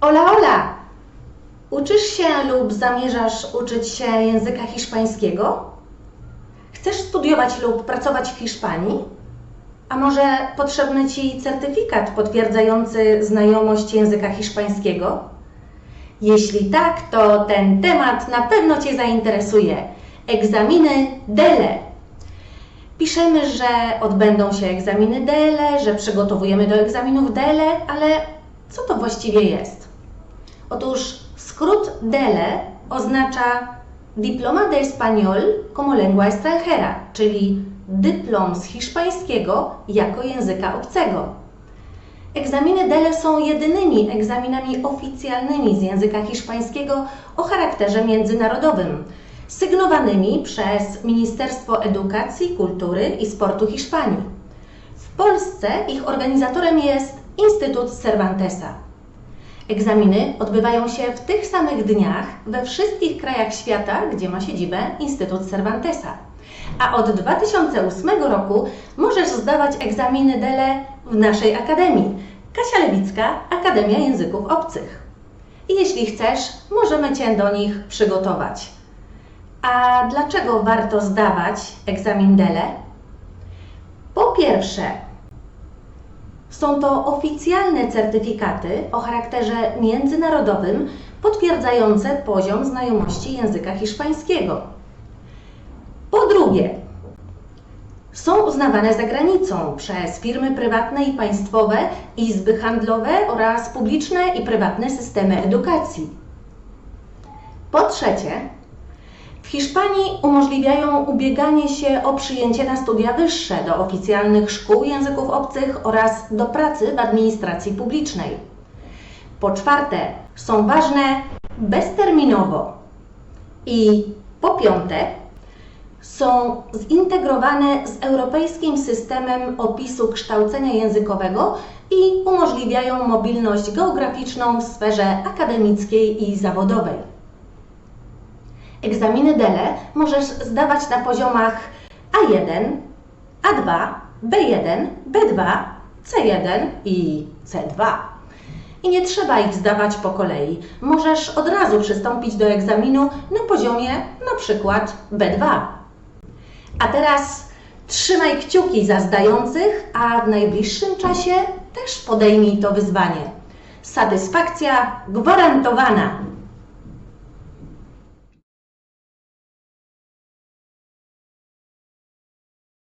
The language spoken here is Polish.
Ola, Ola! Uczysz się lub zamierzasz uczyć się języka hiszpańskiego? Chcesz studiować lub pracować w Hiszpanii? A może potrzebny Ci certyfikat potwierdzający znajomość języka hiszpańskiego? Jeśli tak, to ten temat na pewno Cię zainteresuje. Egzaminy DELE. Piszemy, że odbędą się egzaminy DELE, że przygotowujemy do egzaminów DELE, ale co to właściwie jest? Otóż skrót DELE oznacza Diploma de Español como lengua extranjera, czyli dyplom z hiszpańskiego jako języka obcego. Egzaminy DELE są jedynymi egzaminami oficjalnymi z języka hiszpańskiego o charakterze międzynarodowym, sygnowanymi przez Ministerstwo Edukacji, Kultury i Sportu Hiszpanii. W Polsce ich organizatorem jest Instytut Cervantesa. Egzaminy odbywają się w tych samych dniach we wszystkich krajach świata, gdzie ma siedzibę Instytut Cervantesa. A od 2008 roku możesz zdawać egzaminy DELE w naszej akademii. Kasia Lewicka, Akademia Języków Obcych. I jeśli chcesz, możemy Cię do nich przygotować. A dlaczego warto zdawać egzamin DELE? Po pierwsze, są to oficjalne certyfikaty o charakterze międzynarodowym potwierdzające poziom znajomości języka hiszpańskiego. Po drugie, są uznawane za granicą przez firmy prywatne i państwowe, izby handlowe oraz publiczne i prywatne systemy edukacji. Po trzecie, w Hiszpanii umożliwiają ubieganie się o przyjęcie na studia wyższe do oficjalnych szkół języków obcych oraz do pracy w administracji publicznej. Po czwarte, są ważne bezterminowo. I po piąte, są zintegrowane z europejskim systemem opisu kształcenia językowego i umożliwiają mobilność geograficzną w sferze akademickiej i zawodowej. Egzaminy DELE możesz zdawać na poziomach A1, A2, B1, B2, C1 i C2. I nie trzeba ich zdawać po kolei. Możesz od razu przystąpić do egzaminu na poziomie na przykład B2. A teraz trzymaj kciuki za zdających, a w najbliższym czasie też podejmij to wyzwanie. Satysfakcja gwarantowana!